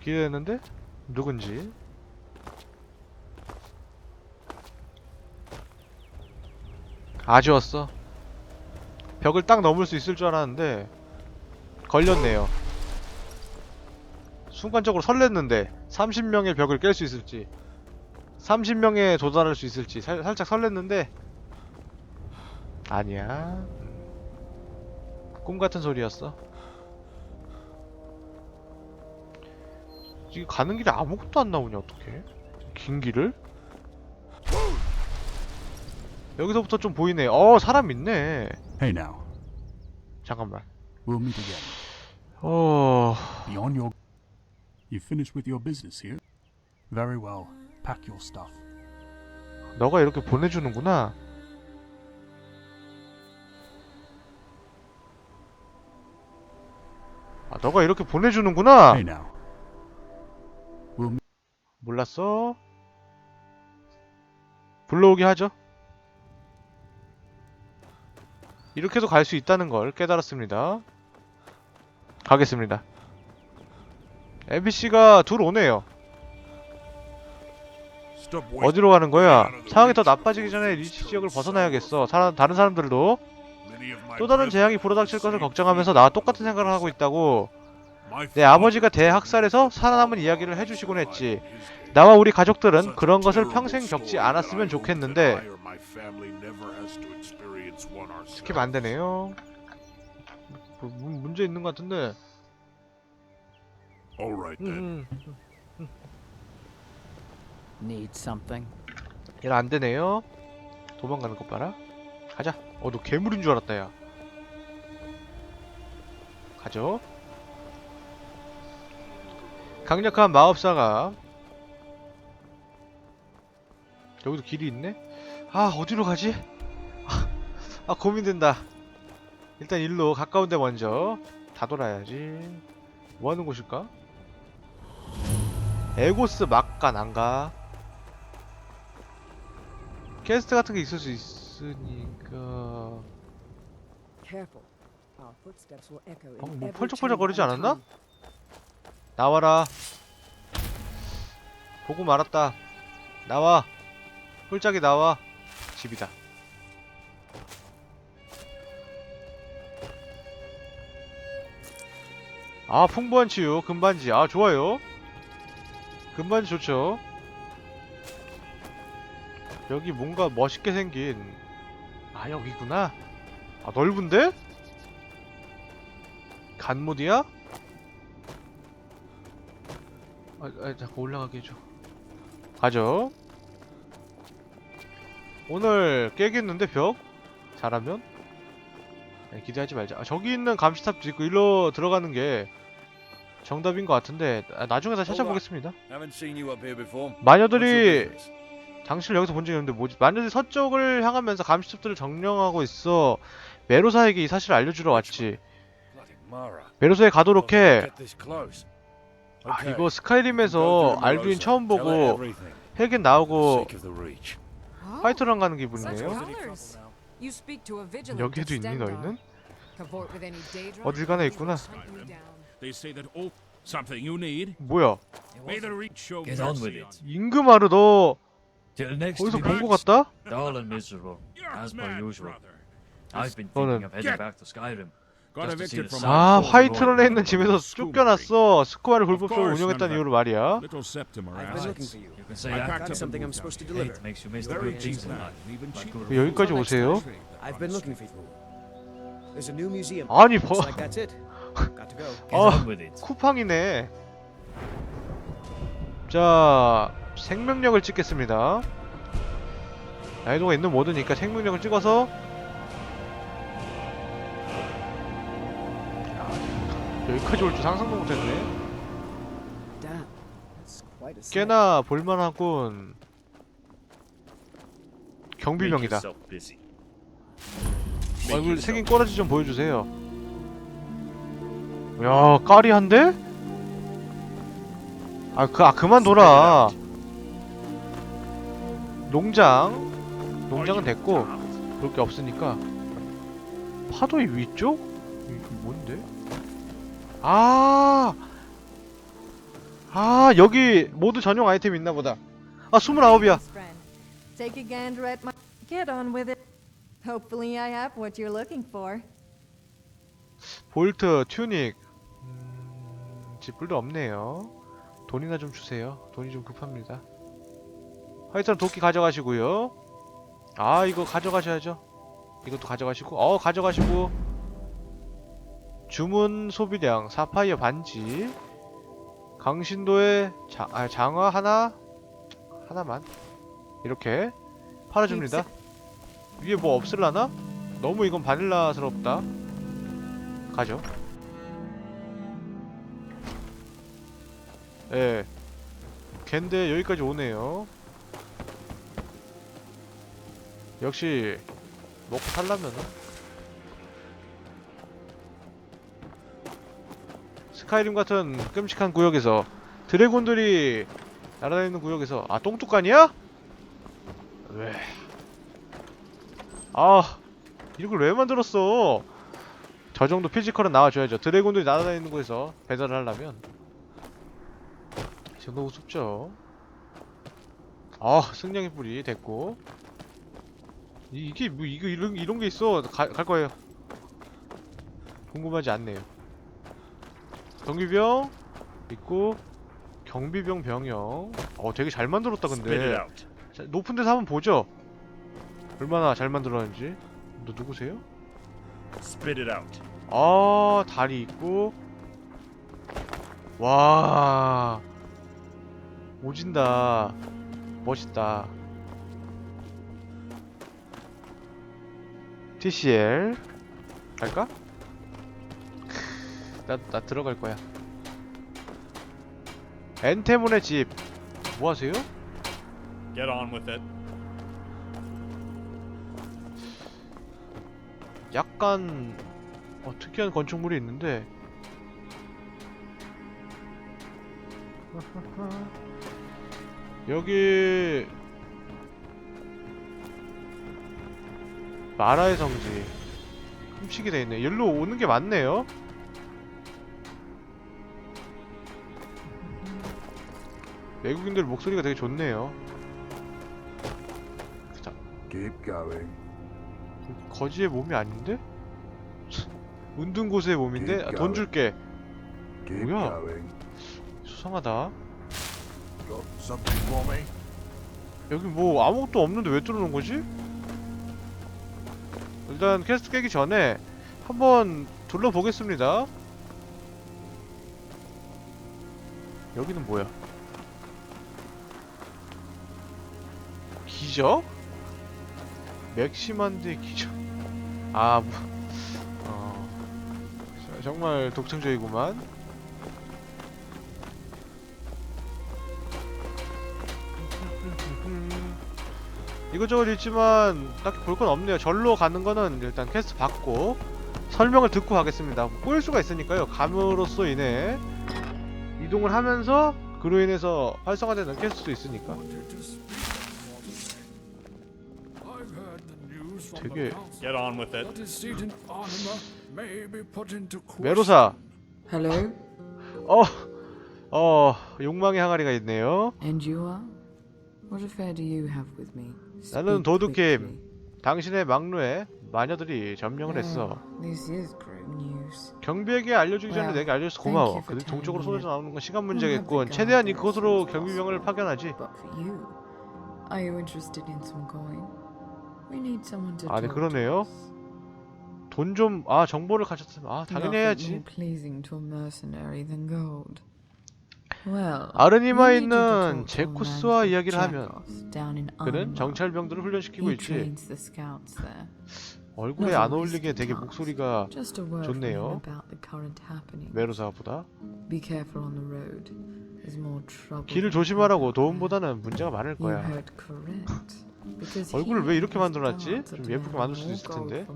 기대되는데? 누군지. 아쉬웠어. 벽을 딱 넘을 수 있을 줄 알았는데 걸렸네요. 순간적으로 설렜는데 30명의 벽을 깰 수 있을지 30명에 도달할 수 있을지 살, 살짝 설렜는데 아니야. 꿈 같은 소리였어 이게 가는 길에 아무것도 안 나오냐 어떡해 긴 길을? 여기서부터 좀 보이네 어 사람 있네 Hey now, 잠깐만 we'll meet again. 어... Beyond your. You finished with your business here? Very well. Pack your stuff. 너가 이렇게 보내주는구나 아 너가 이렇게 보내주는구나 Hey now. 몰랐어? 불러오게 하죠. 이렇게도 갈 수 있다는 걸 깨달았습니다. 가겠습니다. NPC가 둘 오네요. 어디로 가는 거야? 상황이 더 나빠지기 전에 리치 지역을 벗어나야겠어. 사람, 다른 사람들도. 또 다른 재앙이 불어닥칠 것을 걱정하면서 나와 똑같은 생각을 하고 있다고 내 아버지가 대학살에서 살아남은 이야기를 해주시곤 했지. 나와 우리 가족들은 그런 것을 평생 겪지 않았으면 좋겠는데 스킵 안 되네요. 뭐, 문- 문제 있는 것 같은데. Alright then. 음, Need something? 얘는 안 되네요. 도망가는 것 봐라. 가자. 어 너 괴물인 줄 알았다 야. 가죠 강력한 마법사가 여기도 길이 있네? 아 어디로 가지? 아, 아 고민된다. 일단 일로 가까운 데 먼저 다 돌아야지. 뭐하는 곳일까? 에고스 막간 안가? 퀘스트 같은 게 있을 수 있으니까. In 어, 뭐 펄쩍펄쩍 거리지 chamber 않았나? 나와라. 보고 말았다. 나와. 홀짝이 나와. 집이다. 아 풍부한 치유 금반지. 아 좋아요. 금반지 좋죠. 여기 뭔가 멋있게 생긴 아 여기구나. 아 넓은데? 간모디야? 아, 아 잠깐 올라가게 해줘 가죠 오늘 깨겠는데 벽? 잘하면? 아니, 기대하지 말자 아, 저기 있는 감시탑도 있고 일로 들어가는 게 정답인 것 같은데 아, 나중에 다 찾아보겠습니다. What's your 마녀들이? 당신을 여기서 본 적이 없는데 뭐지? 마녀들이 서쪽을 향하면서 감시탑들을 점령하고 있어 메로사에게 이 사실을 알려주러 왔지. 메로사에 가도록 해. 아, Okay. 이거 스카이림에서 알두인 처음 보고 헬겐 나오고. Oh, 화이트랑 가는 vigilant 여기에도 있니. 너희는? 어딜 가나 있구나. 뭐야. 임금아르 너 Till next 어디서 week. 본거 같다? 너는- 아 화이트런에 있는 집에서 쫓겨났어 스쿠아를 Of 불법적으로 운영했다는 이유로 말이야 여기까지 오세요. 아니 버 어. it. 쿠팡이네 자 생명력을 찍겠습니다 난이도가 있는 모드니까 생명력을 찍어서 여기까지 올 줄 상상도 못했네. 꽤나 볼만하군 경비병이다. 얼굴 생긴 꼬라지 좀 보여주세요 야 까리한데? 아, 그, 아 그만둬라 농장 농장은 됐고 볼게 없으니까 파도의 위쪽? 이게 뭔데? 아, 아아 여기 모두 전용 아이템 있나 보다. 아 29이야. Friend. Take a gander at my. Get on with it. Hopefully, I have what you're looking for. 볼트 튜닉. 음, 지불도 없네요. 돈이나 좀 주세요. 돈이 좀 급합니다. 하여튼 도끼 가져가시고요. 아 이거 가져가셔야죠. 이것도 가져가시고. 어 가져가시고 주문 소비량 사파이어 반지 강신도의 자, 아, 장화 하나 하나만 이렇게 팔아줍니다 위에 뭐 없을라나? 너무 이건 바닐라스럽다 가죠. 예. 걘데 여기까지 오네요. 역시 먹고 살려면은 스카이림 같은 끔찍한 구역에서 드래곤들이 날아다니는 구역에서 아 똥뚜깐이야? 왜? 아 이걸 왜 만들었어? 저 정도 피지컬은 나와줘야죠. 드래곤들이 날아다니는 곳에서 배달을 하려면 이 정도 우습죠. 아 승량의 뿌리 됐고 이, 이게 뭐 이거 이런 이런 게 있어 가, 갈 거예요. 궁금하지 않네요. 경비병 있고 경비병 병영. 어 되게 잘 만들었다 근데. 자, 높은 데서 한번 보죠. 얼마나 잘 만들었는지. 너 누구세요? Spit it out. 아 다리 있고 와 오진다 멋있다 TCL 갈까? 나, 나 들어갈 거야 엔테몬의 집 뭐 하세요? Get on with it. 약간 어, 특이한 건축물이 있는데 여기 마라의 성지 흠식이 돼 있네. 여기로 오는 게 맞네요. 외국인들 목소리가 되게 좋네요. 자, Keep going. 거지의 몸이 아닌데? 운둔 곳의 몸인데? 아, 돈 줄게. Keep 뭐야? going. 수상하다. Got something for me? 여기 뭐 아무것도 없는데 왜 뚫어놓은 거지? 일단 퀘스트 깨기 전에 한번 둘러보겠습니다. 여기는 뭐야? 기적? 맥시만드의 기적. 아, 뭐, 어, 자, 정말 독창적이구만. 이것저것 있지만 딱히 볼 건 없네요. 절로 가는 거는 일단 퀘스트 받고 설명을 듣고 가겠습니다. 뭐 꼬일 수가 있으니까요. 감으로써 인해 이동을 하면서 그로 인해서 활성화되는 퀘스트도 있으니까. 되게 Get on with it. 메로사. Hello? 어, 어, 욕망의 항아리가 있네요. And you are? What affair do you have with me? 나는 Speak 도둑킴. quickly. 당신의 막루에 마녀들이 점령을 했어. Oh, this is grim news. 경비에게 알려주기 전에 Well, 내게 알려줘서 고마워. 그들 동쪽으로 쏟아져 나오는 건 시간 문제겠군. 최대한 soon as 경비병을. 파견하지. But for you, are you interested in some coin? 아, 네, talk 그러네요. 돈 좀, 아, 정보를 가졌으면, 아, 당연히 해야지. to 있는 제쿠스와 이야기를 하면 그는. 정찰병들을 훈련시키고 있지. 얼굴에 안 어울리게 되게. 목소리가 좋네요. 메로사보다. 길을 조심하라고. 도움보다는 문제가 많을 거야. 얼굴을 왜 이렇게 만들어놨지? 좀 예쁘게 만들 수도 있을 텐데.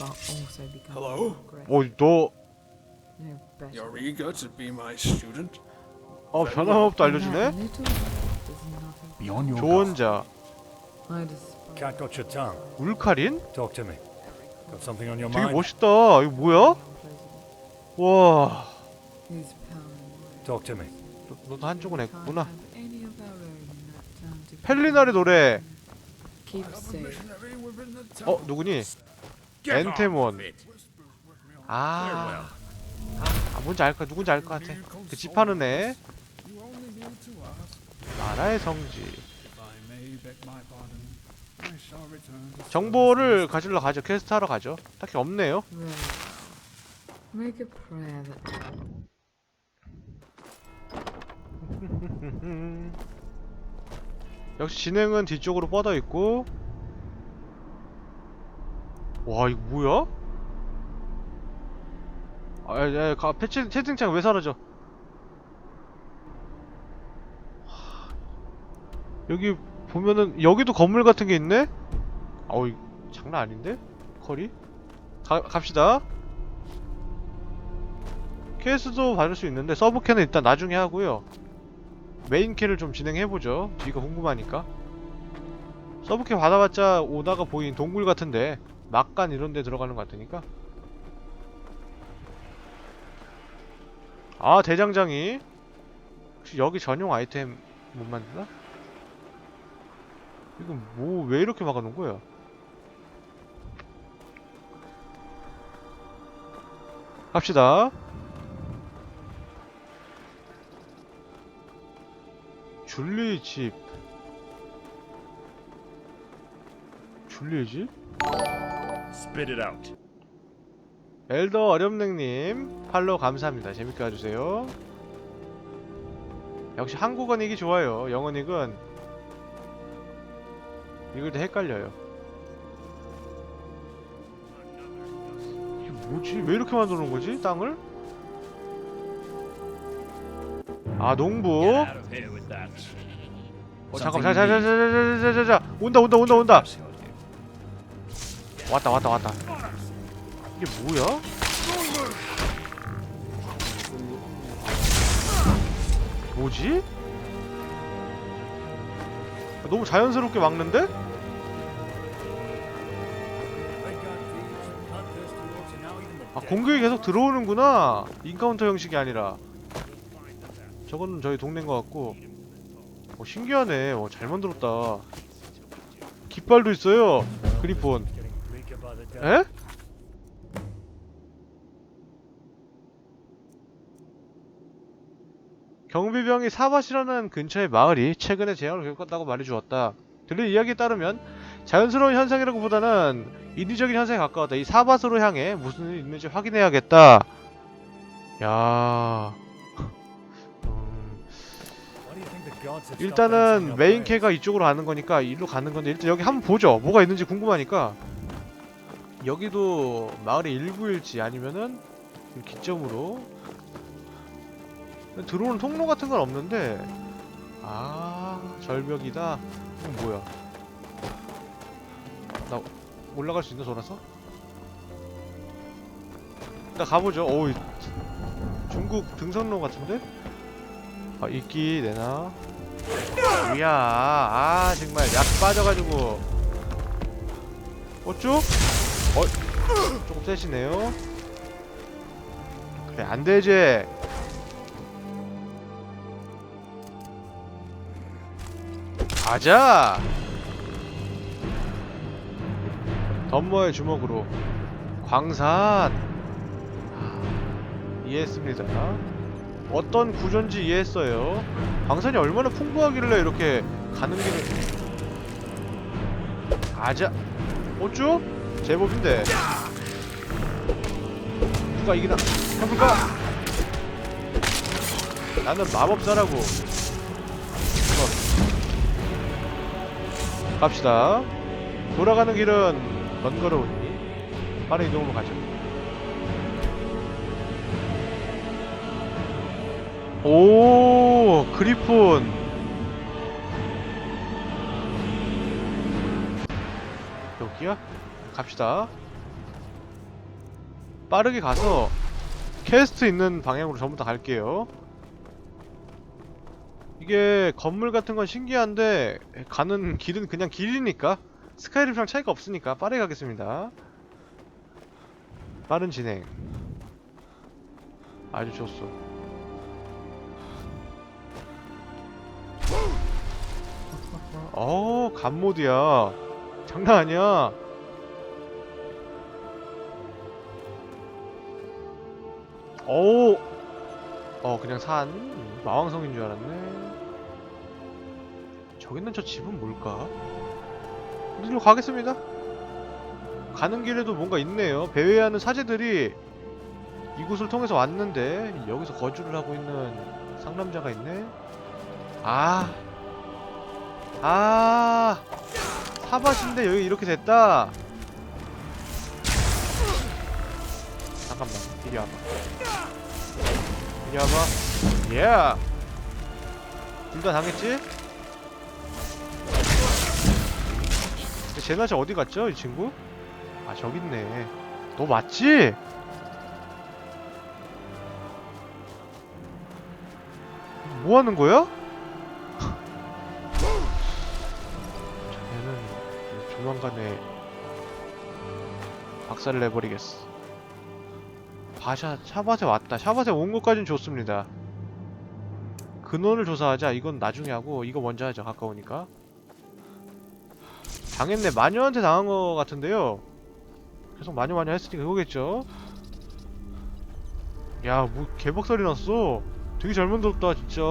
어, 너. You're eager to be my student? 어, 변함없도 알려주네? little does nothing. Beyond your 좋은 guard. 자. I despise Cat got your tongue. 울카린? Talk to me. Got something on your 되게 mind? 멋있다. 이거 뭐야? 와, Talk to me. 너, 너도 한쪽은 했구나. 펠리나리 노래. 어 누구니? 엔테몬. 아, 아 뭔지 알 거, 누군지 알 것 같아. 그 집하는 애. 나라의 성지. 정보를 가지러 가죠. 퀘스트 하러 가죠. 딱히 없네요. Right. Make a prayer that 역시 진행은 뒤쪽으로 뻗어 있고. 와 이거 뭐야? 아, 야, 야, 가, 패치, 채팅창 왜 사라져? 하, 여기 보면은 여기도 건물 같은 게 있네? 어이 장난 아닌데? 컬이? 가, 갑시다. 케이스도 받을 수 있는데 서브캐는 일단 나중에 하고요. 메인 캐를 좀 진행해보죠. 뒤가 궁금하니까. 서브캐 받아봤자 오다가 보인 동굴 같은데 막간 이런 데 들어가는 것 같으니까. 아 대장장이 혹시 여기 전용 아이템 못 만드나? 이건 뭐 왜 이렇게 막아놓은 거야? 갑시다. 줄리 집. 줄리의 집? Spit it out. 엘더 어렴냉님 팔로우 감사합니다. 재밌게 봐주세요. 역시 한국어 닉이 좋아요. 영어 닉은 읽을 때 헷갈려요. 이게 뭐지? 왜 이렇게 만들어 놓은 거지? 땅을? 아 농부. 어 잠깐. 자자자자자자자자 온다 온다 온다 온다 왔다 왔다 왔다 이게 뭐야? 뭐지? 아, 너무 자연스럽게 막는데? 아. 공격이 계속 들어오는구나 인카운터 형식이 아니라 저거는 저희 동네인 것 같고 어, 신기하네 어, 잘 만들었다 깃발도 있어요 그리폰. 에? 경비병이 사밭이라는 근처의 마을이 최근에 재앙을 겪었다고 말해주었다. 들린 이야기에 따르면 자연스러운 현상이라고 보다는 인위적인 현상에 가까웠다. 이 사밭으로 향해 무슨 일이 있는지 확인해야겠다. 야. 일단은 메인? 캐가 이쪽으로 가는 거니까 일로 가는 건데 일단 여기 한번 보죠. 뭐가 있는지 궁금하니까. 여기도 마을의 일부일지 아니면은 이 기점으로 들어오는 통로 같은 건 없는데 아 절벽이다. 이건 뭐야? 나 올라갈 수 있나 돌아서? 일단 가보죠. 오 중국 등산로 같은데? 아 이끼 내나? 뭐야 아 정말 약 빠져가지고 어쭈? 어? 조금 세시네요 그래 안되지 가자 덤머의 주먹으로 광산 아, 이해했습니다 어떤 구조인지 이해했어요 광산이 얼마나 풍부하길래 이렇게 가는 길을 아자 어쭈? 제법인데 누가 이기나 해볼까? 나는 마법사라고. 갑시다 돌아가는 길은 번거로우니 빠른 이동으로 가죠 오 그리폰. 여기야? 갑시다. 빠르게 가서 퀘스트 있는 방향으로 전부 다 갈게요. 이게 건물 같은 건 신기한데 가는 길은 그냥 길이니까 스카이림이랑 차이가 없으니까 빠르게 가겠습니다. 빠른 진행. 아주 좋소 어, 간모드야. 장난 아니야. 오, 어, 그냥 산 마왕성인 줄 알았네. 저기 있는 저 집은 뭘까? 이리로 가겠습니다. 가는 길에도 뭔가 있네요. 배회하는 사제들이 이곳을 통해서 왔는데 여기서 거주를 하고 있는 상남자가 있네. 아, 아, 사밭인데 여기 이렇게 됐다. 잠깐만, 이리 와봐. 이리 와봐. 예. 둘다 당했지? 제나씨 어디 갔죠, 이 친구? 아 저기 있네. 너 맞지? 뭐 하는 거야? 조만간에 박살을 내버리겠어. 바샤 샤밭에 왔다. 샤밭에 온 것까진 좋습니다. 근원을 조사하자. 이건 나중에 하고 이거 먼저 하자. 가까우니까. 당했네. 마녀한테 당한 거 같은데요. 계속 마녀 마녀 했으니까 그거겠죠? 야, 뭐 개박살이 났어. 되게 잘 만들었다, 진짜.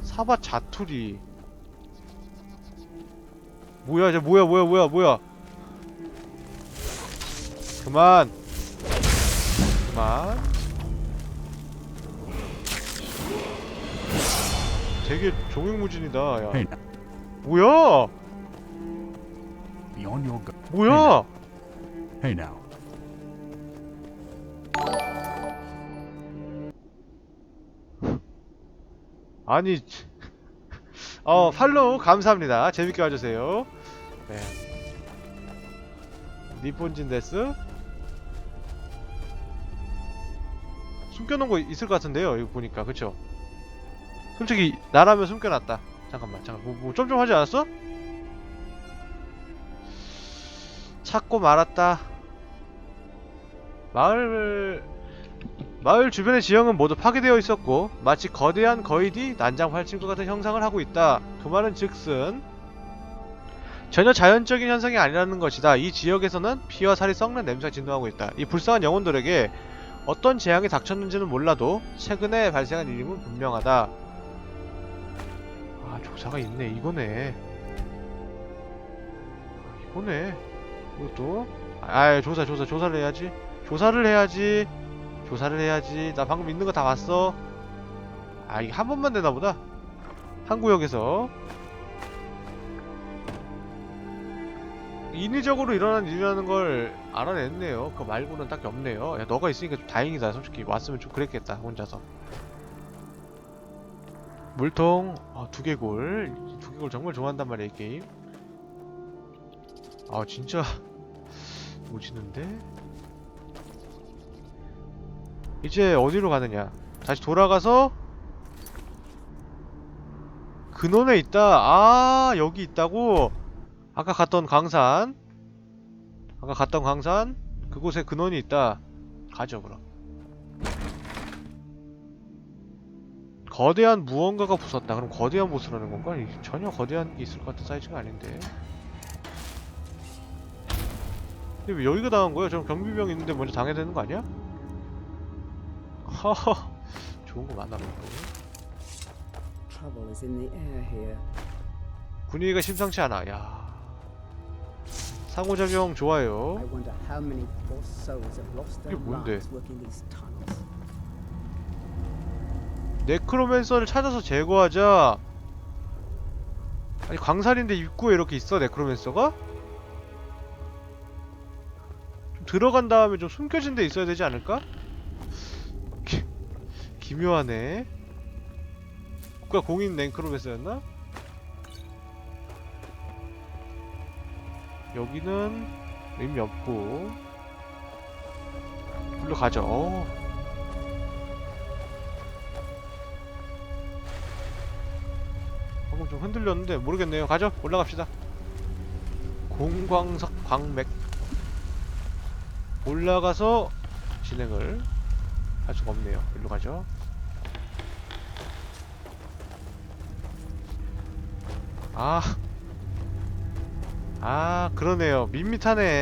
사바 자투리. 뭐야, 이제 뭐야, 뭐야, 뭐야, 뭐야. 그만. 그만. 되게 종횡무진이다, 야. 뭐야? 뭐야? Hey now. 아니 어 팔로우 감사합니다. 재밌게 봐주세요. 네. 니폰진 데스? 숨겨놓은 거 있을 것 같은데요 이거 보니까. 그쵸? 솔직히 나라면 숨겨놨다. 잠깐만 잠깐. 뭐, 뭐좀좀 하지 않았어? 찾고 말았다. 마을 마을 주변의 지형은 모두 파괴되어 있었고 마치 거대한 거위디 난장팔칠과 같은 형상을 하고 있다. 그 말은 즉슨 전혀 자연적인 현상이 아니라는 것이다. 이 지역에서는 피와 살이 썩는 냄새가 진동하고 있다. 이 불쌍한 영혼들에게 어떤 재앙이 닥쳤는지는 몰라도 최근에 발생한 일임은 분명하다. 아 조사가 있네. 이거네. 아, 이거네. 이것도 아 조사 조사 조사를 해야지. 조사를 해야지. 조사를 해야지. 나 방금 있는 거 다 봤어. 아, 이게 한 번만 되나 보다. 한 구역에서. 인위적으로 일어난 일이라는 걸 알아냈네요. 그거 말고는 딱히 없네요. 야, 너가 있으니까 좀 다행이다. 솔직히 왔으면 좀 그랬겠다. 혼자서. 물통, 아, 두개골. 두개골 정말 좋아한단 말이야, 이 게임. 아, 진짜. 오지는데? 이제 어디로 가느냐? 다시 돌아가서 근원에 있다. 아 여기 있다고? 아까 갔던 광산. 아까 갔던 광산? 그곳에 근원이 있다. 가죠 그럼. 거대한 무언가가 부쉈다. 그럼 거대한 보스라는 건가? 이- 전혀 거대한 게 있을 것 같은 사이즈가 아닌데. 근데 왜 여기가 당한 거야? 저럼 경비병 있는데 먼저 당해야 되는 거 아니야? 허허 좋은 거 많나 보네 Trouble is in the air here. 분위기가 심상치 않아 야 상호작용 좋아요 I wonder how many poor souls have lost their 이게 뭔데? lives working these tunnels. 네크로맨서를 찾아서 제거하자 아니 광산인데 입구에 이렇게 있어 네크로맨서가? 좀 들어간 다음에 좀 숨겨진 데 있어야 되지 않을까? 기, 기묘하네 국가 공인 네크로맨서였나? 여기는 의미 없고 일로 가죠 어. 방금 좀 흔들렸는데 모르겠네요. 가죠. 올라갑시다. 공광석 광맥 올라가서 진행을 할 수가 없네요. 일로 가죠. 아. 아, 그러네요. 밋밋하네.